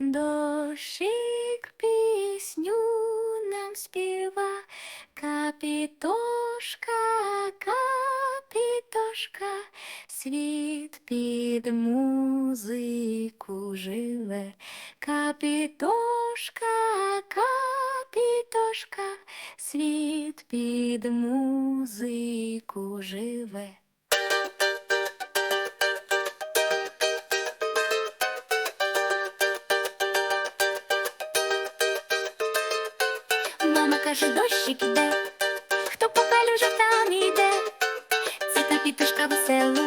Дошик песню нам співа, Капитошка, Капитошка. світ під музику живе, Капитошка, Капитошка. світ під музику живе. Мама каже, дощик іде, хто по калюжах там іде, Цвіта підпишка веселу.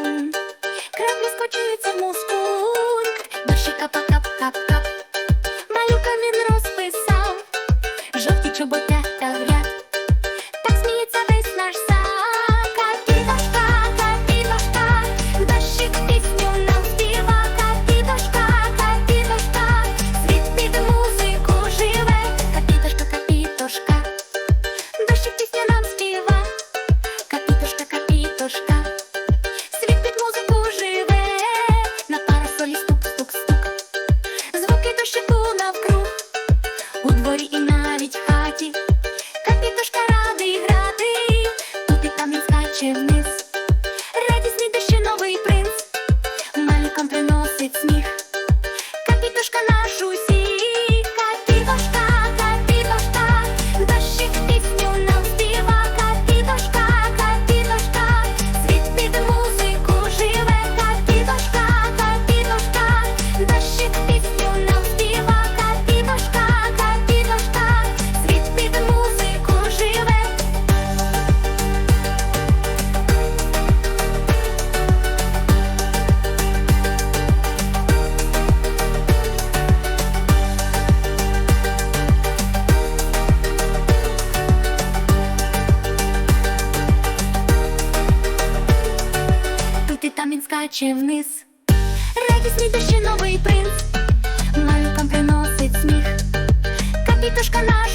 там він скаче вниз. Радісний дощі новий принц, малюкам приносить сміх, капітошка наш.